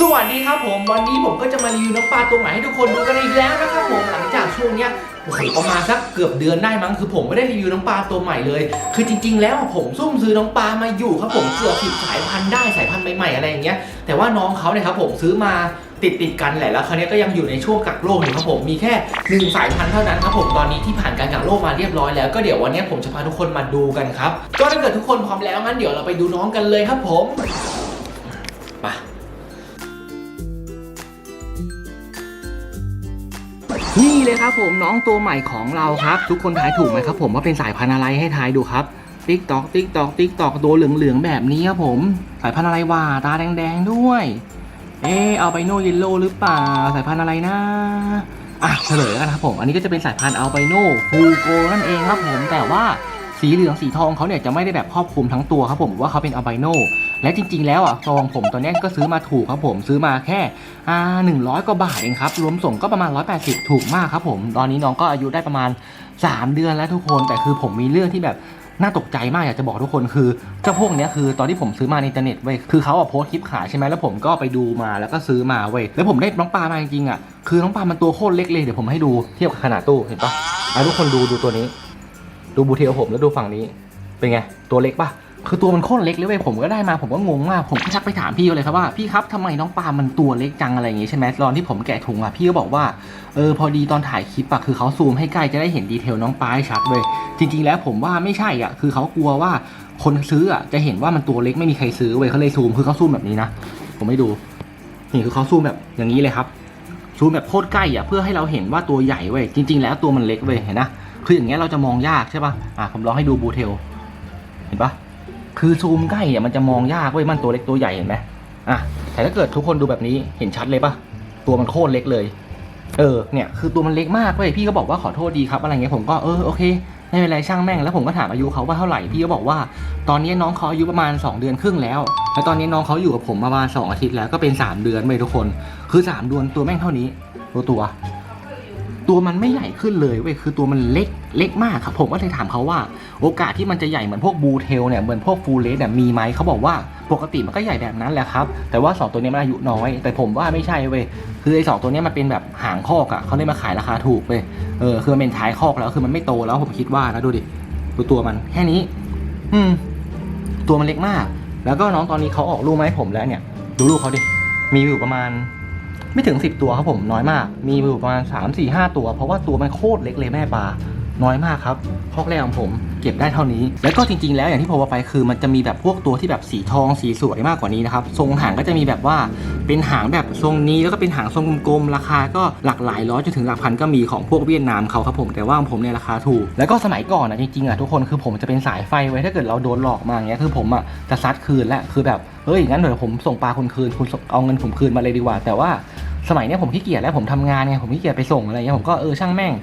สวัสดีครับผม วันนี้ผมก็จะมารีวิวน้องปลาตัวใหม่ให้ทุกคนดูกันอีกแล้วนะครับผมหลังจากช่วงเนี้ยโอ้โหประมาณสักเกือบเดือนได้มั้งคือผมไม่ได้รีวิวน้องปลาตัวใหม่เลย คือจริง ๆ แล้วผมซุ่มซื้อน้องปลามาอยู่ครับผมเกือบสิบสายพันธุ์ได้สายพันธุ์ใหม่ๆอะไรอย่างเงี้ยแต่ว่าน้องเขาเนี่ยครับผมซื้อมาติดติดกันแหละแล้วคราวนี้ก็ยังอยู่ในช่วงกักโรคอยู่ครับผมมีแค่หนึ่งสายพันธุ์เท่านั้นครับผมตอนนี้ที่ผ่านการกักโรคมาเรียบร้อยแล้วก็เดี๋ยววันนี้ผมจะพาทุกคนมาดูกันครับก็ถ้าเกิดทุกคนพร้อมแล้วงั้นเดี๋ยวเราไปดูน้องกันเลยครับผม นี่เลยครับผมน้องตัวใหม่ของเราครับ ทุกคนทายถูกไหมครับผมว่าเป็นสายพันธุ์อะไรให้ทายดูครับติ๊กตอกติ๊กตอกติ๊กตอกตัวเหลืองๆแบบนี้ครับผม สายพันธุ์อะไรวะตาแดงๆด้วย เออเอาไบโนเยลโลหรือเปล่า สายพันธุ์อะไรนะอะเฉลยกันครับผมอันนี้ก็จะเป็นสายพันธุ์อัลไบโนฟูโกนั่นเองครับผมแต่ว่าสีเหลืองสีทองเขาเนี่ยจะไม่ได้แบบครอบคลุมทั้งตัวครับผมว่าเขาเป็นอัลไบโน และจริง ๆ แล้วอะซองผมตัวนี้ก็ซื้อมาถูกครับผมซื้อมาแค่อ่าหนึ่งร้อยกว่าบาทเองครับรวมส่งก็ประมาณ 180 ถูกมากครับผมตอนนี้น้องก็อายุได้ประมาณ 3 เดือนแล้วทุกคนแต่คือผมมีเรื่องที่แบบน่าตกใจมากอยากจะบอกทุกคนคือเจ้าพวกเนี้ยคือตอนที่ผมซื้อมาในอินเทอร์เน็ตเว้ยคือเขาอะโพสคลิปขายใช่ไหมแล้วผมก็ไปดูมาแล้วก็ซื้อมาเว้ยแล้วผมได้น้องปลามาจริงๆอะคือน้องปลามันตัวโคตรเล็กเลยเดี๋ยวผมให้ดูเทียบกับขนาดตู้เห็นปะอะทุกคนดูดูตัวนี้ ดูบูเทลผมแล้วดูฝั่งนี้เป็นไงตัวเล็กปะ คือตัวมันโคตรเล็กเลยเว้ยผมก็ได้มาผมก็งงมากผมก็ทักไปถามพี่เลยครับว่าพี่ครับทำไมน้องปลามันตัวเล็กจังอะไรอย่างงี้ใช่ไหมตอนที่ผมแกะถุงอะพี่ก็บอกว่าเออพอดีตอนถ่ายคลิปอะคือเขาซูมให้ใกล้จะได้เห็นดีเทลน้องปลาให้ชัดเลยจริง ๆ แล้วผมว่าไม่ใช่อะคือเขากลัวว่าคนซื้ออะจะเห็นว่ามันตัวเล็กไม่มีใครซื้อเว้ยเขาเลยซูมคือเขาซูมแบบนี้นะผมไม่ดูนี่คือเขาซูมแบบอย่างนี้เลยครับซูมแบบโคตรใกล้อะเพื่อให้เราเห็นว่าตัวใหญ่เว้ยจริง ๆ แล้วตัวมันเล็กเว้ยเห็นนะคืออย่างเงี้ยเราจะมองยากใช่ปะอะผมลองให้ดูบูเทลเห็นปะ คือซูมใกล้เนี่ยมันจะมองยากเว้ยมันตัวเล็กตัวใหญ่เห็นไหมอะแต่ถ้าเกิดทุกคนดูแบบนี้เห็นชัดเลยปะตัวมันโคตรเล็กเลย เออเนี่ยคือตัวมันเล็กมากเว้ยพี่ก็บอกว่าขอโทษดีครับอะไรเงี้ยผมก็เออโอเคไม่เป็นไรช่างแม่งแล้วผมก็ถามอายุเขาว่าเท่าไหร่พี่ก็บอกว่า ตอนนี้น้องเขาอายุประมาณ 2 เดือนครึ่งแล้ว แล้วตอนนี้น้องเขาอยู่กับผมประมาณ2อาทิตย์แล้วก็เป็น 3 เดือนเว้ยทุกคน คือ 3 เดือนตัวแม่งเท่านี้ตัวตัว ตัวมันไม่ใหญ่ขึ้นเลยเว้ยคือตัวมันเล็กเล็กมากครับผมก็เลยถามเขาว่า โอกาสที่มันจะใหญ่เหมือนพวกบูเทลเนี่ยเหมือนพวกฟูลเลสเนี่ยมีไหมเขาบอกว่าปกติมันก็ใหญ่แบบนั้นแหละครับแต่ว่า 2 ตัวนี้มันอายุน้อย แต่ผมว่าไม่ใช่เว้ยคือไอ้สองตัวนี้มันเป็นแบบหางคอกอะ่ะเขาเลยมาขายราคาถูกเว้ยเออคือมันเป็นท้ายคอกแล้วคือมันไม่โตแล้วผมคิดว่านะดูดิดูตัวมันแค่นี้ อืม ตัวมันเล็กมาก แล้วก็น้องตอนนี้เขาออกลูกมาให้ผมแล้วเนี่ย ดูลูกเขาดิมีอยู่ประมาณ ไม่ถึง 10 ตัวครับผมน้อยมาก มีอยู่ประมาณ 3 4 5 ตัว เพราะว่าตัวมันโคตรเล็กเลยแม่ปลา น้อยมากครับคอกแรกของผมเก็บได้เท่านี้ แล้วก็จริงๆ แล้วอย่างที่ผมว่าไปคือ มันจะมีแบบพวกตัวที่แบบสีทองสีสวยมากกว่านี้นะครับทรงหางก็จะมีแบบว่าเป็นหางแบบทรงนี้แล้วก็เป็นหางทรงกลมๆราคาก็หลักหลายร้อยจนถึงหลักพันก็มีของพวกเวียดนามเขาครับผมแต่ว่าของผมเนี่ยราคาถูก แล้วก็สมัยก่อนอะจริงๆอะทุกคนคือผมจะเป็นสายไฟไว้ถ้าเกิดเราโดนหลอกมาอย่างเงี้ยคือผมอะจะซัดคืนและคือแบบเฮ้ยงั้นเดี๋ยวผมส่งปลาคุณคืนคุณเอาเงินผมคืนมาเลยดีกว่า แต่ว่า สมัยเนี้ยผมขี้เกียจแล้วผมทำงานไงผมขี้เกียจไปส่งอะไรเงี้ยผมก็เออช่างแม่ง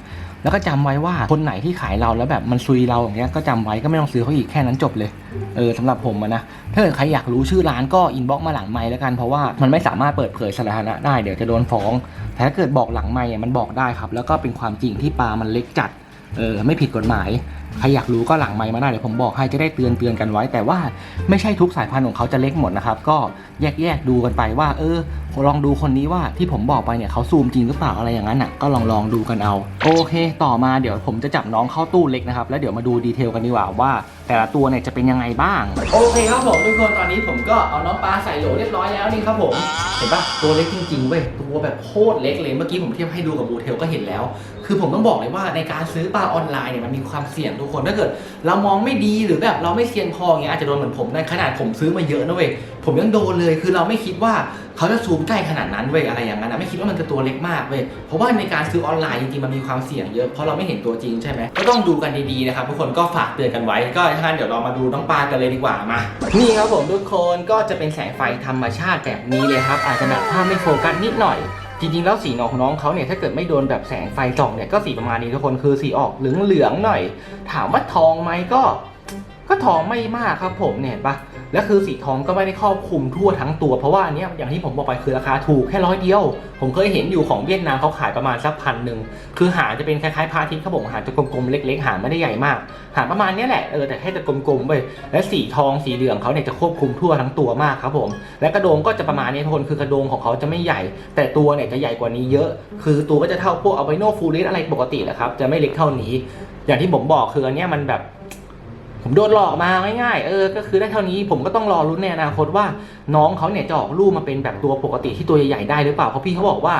แล้วก็จำไว้ว่าคนไหนที่ขายเราแล้วแบบมันซุยเราอย่างเงี้ยก็จำไว้ก็ไม่ต้องซื้อเขาอีกแค่นั้นจบเลยเออสำหรับผมนะถ้าเกิดใครอยากรู้ชื่อร้านก็อินบ็อกมาหลังไมค์แล้วกันเพราะว่ามันไม่สามารถเปิดเผยสถานะได้เดี๋ยวจะโดนฟ้อง แต่ถ้าเกิดบอกหลังไมค์อะมันบอกได้ครับ แล้วก็เป็นความจริงที่ปลามันเล็กจัดเออไม่ผิดกฎหมาย ใครอยากรู้ก็หลังไมค์มาได้เดี๋ยวผมบอกให้จะได้เตือนเตือนกันไว้ แต่ว่าไม่ใช่ทุกสายพันธุ์ของเขาจะเล็กหมดนะครับ ก็แยกแยกดูกันไปว่า เออลองดูคนนี้ว่าที่ผมบอกไปเนี่ยเขาซูมจริงหรือเปล่าอะไรอย่างนั้นอะก็ลองลองดูกันเอาโอเค ต่อมาเดี๋ยวผมจะจับน้องเข้าตู้เล็กนะครับแล้วเดี๋ยวมาดูดีเทลกันดีกว่าว่า แต่ละตัวเนี่ยจะเป็นยังไงบ้าง โอเคครับผมทุกคนตอนนี้ผมก็เอาน้องปลาใส่โหลเรียบร้อยแล้วนี่ครับผมเห็นปะตัวเล็กจริงๆเว้ยตัวแบบโคตรเล็กเลยเมื่อกี้ผมเทียบให้ดูกับบูเทลก็เห็นแล้ว คือผมต้องบอกเลยว่าในการซื้อปลาออนไลน์เนี่ยมันมีความเสี่ยงทุกคนถ้าเกิด เรามองไม่ดีหรือแบบเราไม่เซียนพออย่างเงี้ยอาจจะโดนเหมือนผมได้ขนาดผมซื้อมาเยอะนะเว้ยผมยังโดนเลยคือเราไม่คิดว่าเขาจะซูมใกล้ขนาดนั้นเว้ยอะไรอย่างนั้นนะไม่คิดว่ามันจะตัวเล็กมากเว้ยเพราะว่าในการซื้อออนไลน์จริงๆมันมีความเสี่ยงเยอะเพราะเราไม่เห็นตัวจริงใช่ไหมก็ต้องดูกันดีๆนะครับทุกคนก็ฝากเตือนกันไว้ ก็ถ้างั้นเดี๋ยวเรามาดูน้องปลากันเลยดีกว่ามานี่ครับผมทุกคนก็จะเป็นแสงไฟธรรมชาติแบบนี้เลยครับ อาจจะแบบภาพไม่โฟกัสนิดหน่อย จริงๆแล้วสีของน้องเขาเนี่ยถ้าเกิดไม่โดนแบบแสงไฟส่องเนี่ยก็สีประมาณนี้ทุกคนคือสีออกเหลืองๆหน่อย ถามว่าทองไหมก็ ก็ก็ทองไม่มากครับผมเนี่ยปะแล้วคือสีทองก็ไม่ได้ครอบคลุมทั่วทั้งตัว เพราะว่าอันเนี้ยอย่างที่ผมบอกไปคือราคาถูกแค่ร้อยเดียว ผมเคยเห็นอยู่ของเวียดนามเขาขายประมาณสักพันหนึ่งคือหางจะเป็นคล้ายๆพาทิตครับผมหางจะกลมๆเล็ก ๆ หางไม่ได้ใหญ่มาก หางประมาณเนี้ยแหละเออแต่แค่จะกลมๆไปและสีทองสีเหลืองเขาเนี่ยจะควบคุมทั่วทั้งตัวมากครับผมและกระโดงก็จะประมาณนี้ทนคือกระโดงของเขาจะไม่ใหญ่ แต่ตัวเนี่ยจะใหญ่กว่านี้เยอะ คือตัวก็จะเท่าพวกอัลไบโนฟูริสอะไรปกติแหละครับจะไม่เล็กเท่านี้ อย่างที่ผมบอกคืออันเนี้ยมันแบบ ผมโดนหลอกมาง่ายๆ เออ ก็คือได้เท่านี้ผมก็ต้องรอรุ้นในอนาคตว่า น้องเขาเนี่ยจะออกลูกมาเป็นแบบตัวปกติที่ตัวใหญ่ๆได้หรือเปล่า เพราะพี่เขาบอกว่า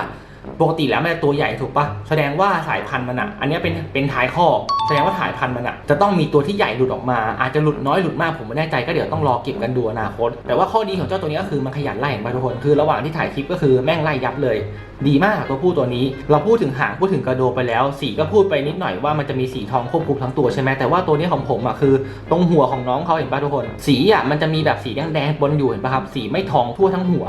ปกติแล้วมันจะตัวใหญ่ถูกปะแสดงว่าสายพันธุ์มันอะอันนี้เป็นเป็นท้ายข้อ แสดงว่าสายพันธุ์มันอะจะต้องมีตัวที่ใหญ่หลุดออกมา อาจจะหลุดน้อยหลุดมากผมไม่แน่ใจก็เดี๋ยวต้องรอเก็บกันดูอนาคต แต่ว่าข้อดีของเจ้าตัวนี้ก็คือมันขยันไล่เห็นปทุกคนคือระหว่างที่ถ่ายคลิปก็คือแม่งไล่ยับเลย ดีมากตัวผู้ตัวนี้ เราพูดถึงหางพูดถึงกระโดไปแล้ว สีก็พูดไปนิดหน่อยว่ามันจะมีสีทองควบคุมทั้งตัวใช่ไหมแต่ว่าตัวนี้ของผมอะคือ ตรงหัวของน้องเขาเห็นป่ะทุกคน สีอะมันจะมีแบบสีแดงๆปนอยู่เห็นป่ะครับสีไม่ทองทั่วทั้งหัว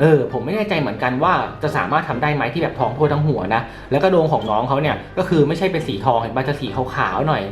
เออผมไม่แน่ใจเหมือนกันว่าจะสามารถทำได้ไหมที่แบบทองทั่วทั้งหัวนะแล้วก็โดงของน้องเขาเนี่ยก็คือไม่ใช่เป็นสีทองเห็นป่ะจะสีขาวๆหน่อย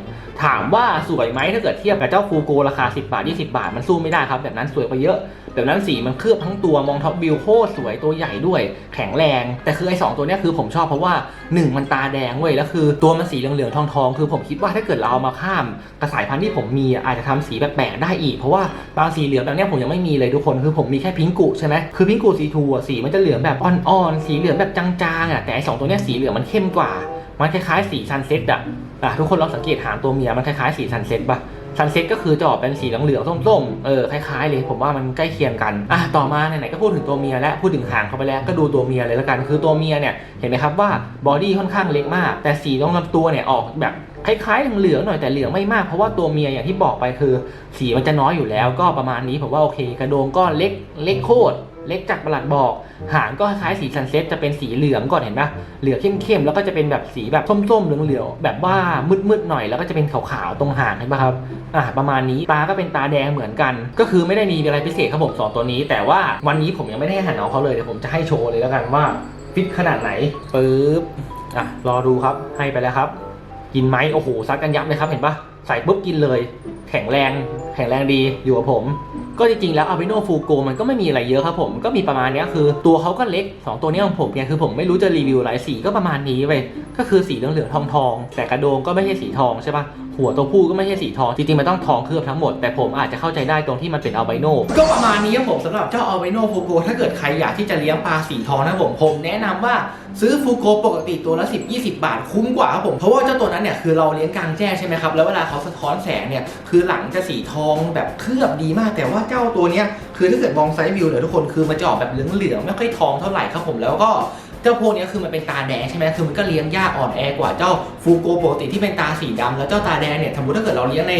ถามว่าสวยไหมถ้าเกิดเทียบกับเจ้าฟูโกราคา 10 บาท 20 บาท มันสู้ไม่ได้ครับ แบบนั้นสวยกว่าเยอะแบบนั้นสีมันเคลือบทั้งตัวมองท็อปวิวโคตรสวยตัวใหญ่ด้วย แข็งแรงแต่คือไอ้สองตัวเนี้ยคือผมชอบเพราะว่า 1 มันตาแดงเว้ยแล้วคือตัวมันสีเหลืองๆทองๆ คือผมคิดว่าถ้าเกิดเราเอามาข้ามกระสายพันธุ์ที่ผมมีอาจจะทำสีแปลกๆได้อีก เพราะว่าบางสีเหลืองแบบเนี้ยผมยังไม่มีเลยทุกคนคือผมมีแค่พิงกุใช่ไหมคือพิงกุสีทูอะสีมันจะเหลืองแบบอ่อนๆสีเหลืองแบบจางๆอะแต่ไอ้สองตัวเนี้ยสีเหลืองมันเข้มกว่า มันคล้ายๆสีซันเซ็ตอะอะทุกคนลองสังเกตหางตัวเมียมันคล้ายๆสีซันเซ็ตปะ ซันเซ็ตก็คือจะออกเป็นสีเหลืองๆส้มๆเออคล้ายๆเลย ผมว่ามันใกล้เคียงกันอะต่อมาไหนๆก็พูดถึงตัวเมียและพูดถึงหางเขาไปแล้วก็ดูตัวเมียเลยแล้วกัน คือตัวเมียเนี่ยเห็นไหมครับว่าบอดี้ค่อนข้างเล็กมาก แต่สีตรงลำตัวเนี่ยออกแบบคล้ายๆเหลืองๆหน่อยแต่เหลืองไม่มากเพราะว่าตัวเมียอย่างที่บอกไปคือ สีมันจะน้อยอยู่แล้ว ก็ประมาณนี้ผมว่าโอเค กระโดงก็เล็กเล็กโคตร เล็กจากประหลัดบอก หางก็คล้ายสีซันเซ็ตจะเป็นสีเหลืองก่อนเห็นปะเหลืองเข้มๆแล้วก็จะเป็นแบบสีแบบส้มๆเหลืองๆแบบว่ามืดๆหน่อยแล้วก็จะเป็นขาวๆตรงหางเห็นปะครับอ่าประมาณนี้ตาก็เป็นตาแดงเหมือนกัน ก็คือไม่ได้มีอะไรพิเศษครับผมสองตัวนี้ แต่ว่าวันนี้ผมยังไม่ได้ห้หันน้องเขาเลยเดี๋ยวผมจะให้โชว์เลยแล้วกันว่าฟิตขนาดไหนปึ๊บอะรอดูครับให้ไปแล้วครับ กินไหมโอ้โหซัดกันยับเลยครับเห็นปะใส่ปุ๊บกินเลย แข็งแรง แข็งแรงดีอยู่กับผม ก็จริงๆแล้วอาบิโนฟูโกมันก็ไม่มีอะไรเยอะครับผมก็มีประมาณนี้คือ ตัวเขาก็เล็ก 2 ตัวนี้ของผมเนี่ยคือผมไม่รู้จะรีวิวหลายสีก็ประมาณนี้ไปก็คือสีเหลืองๆทองๆแต่กระโดงก็ไม่ใช่สีทองใช่ปะ หัวตัวผู้ก็ไม่ใช่สีทอง จริงๆ มันต้องทองเคลือบทั้งหมด แต่ผมอาจจะเข้าใจได้ตรงที่มันเป็นอัลไบโนก็ประมาณนี้ครับผมสำหรับเจ้าอัลไบโนฟูโกถ้าเกิดใครอยากที่จะเลี้ยงปลาสีทองนะผมผมแนะนำว่าซื้อฟูโกปกติตัวละ 10 20 บาทคุ้มกว่าครับผมเพราะว่าเจ้าตัวนั้นเนี่ยคือเราเลี้ยงกลางแจ้งใช่ไหมครับแล้วเวลาเขาสะท้อนแสงเนี่ยคือหลังจะสีทองแบบเคลือบดีมาก แต่ว่าเจ้าตัวเนี้ยคือถ้าเกิดมองไซด์วิวเนี่ยทุกคนคือมันจะออกแบบเหลืองๆไม่ค่อยทองเท่าไหร่ครับผมแล้วก็ เจ้าพวกนี้คือมันเป็นตาแดงใช่ไหมคือมันก็เลี้ยงยากอ่อนแอกว่าเจ้าฟูโกปกติที่เป็นตาสีดำแล้วเจ้าตาแดงเนี่ยสมมติถ้าเกิดเราเลี้ยงใน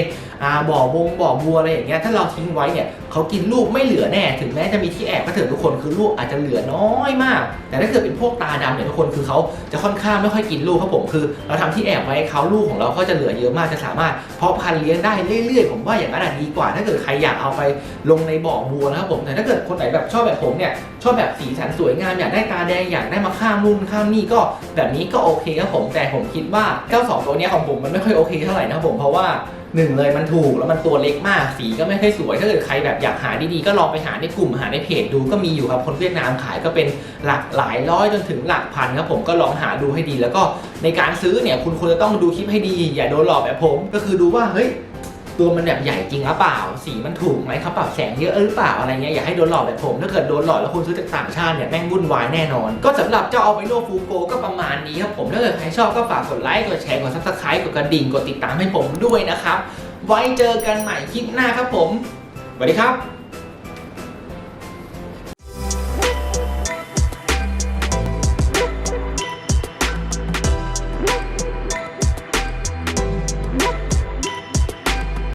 บ่อวงบ่อบัวอะไรอย่างเงี้ยถ้าเราทิ้งไว้เนี่ยเขากินลูกไม่เหลือแน่ถึงแม้จะมีที่แอบก็เถอะทุกคนคือลูกอาจจะเหลือน้อยมาก แต่ถ้าเกิดเป็นพวกตาดำเนี่ยทุกคนคือเขาจะค่อนข้างไม่ค่อยกินลูกครับผมคือ เราทำที่แอบไว้เขาลูกของเราก็จะเหลือเยอะมากจะสามารถเพาะพันธุ์เลี้ยงได้เรื่อยๆ ผมว่าอย่างนั้นดีกว่า ถ้าเกิดใครอยากเอาไปลงในบ่อบัวนะครับผมแต่ถ้าเกิดคนไหนแบบชอบแบบผมเนี่ย ชอบแบบสีสันสวยงามอยากได้ตาแดงอยากได้มาข้ามนู่นข้ามนี่ก็แบบนี้ก็โอเคครับผมแต่ผมคิดว่าเจ้าสองตัวนี้ของผมมันไม่ค่อยโอเคเท่าไหร่นะครับผมเพราะว่าหนึ่งเลยมันถูกแล้วมันตัวเล็กมากสีก็ไม่ค่อยสวยถ้าเกิดใครแบบอยากหาดีๆ ก็ลองไปหาในกลุ่มหาในเพจดูก็มีอยู่ครับคนเวียดนามขายก็เป็นหลักหลายร้อยจนถึงหลักพันครับผมก็ลองหาดูให้ดี แล้วก็ในการซื้อเนี่ยคุณควรจะต้องดูคลิปให้ดี อย่าโดนหลอกแบบผม ก็คือดูว่าเฮ้ย ตัวมันแบบใหญ่จริงหรือเปล่า สีมันถูกไหมเขาปรับแสงเยอะหรือเปล่าอะไรเงี้ย อย่าให้โดนหลอกแบบผม ถ้าเกิดโดนหลอกแล้วคุณซื้อจากต่างชาติเนี่ยแม่งวุ่นวายแน่นอน ก็สำหรับเจ้าเอาไปโนฟูโกก็ประมาณนี้ครับผม ถ้าเกิดใครชอบก็ฝากกดไลค์ กดแชร์ กดซับสไครต์กดกระดิ่ง กดติดตามให้ผมด้วยนะครับ ไว้เจอกันใหม่คลิปหน้าครับผม สวัสดีครับ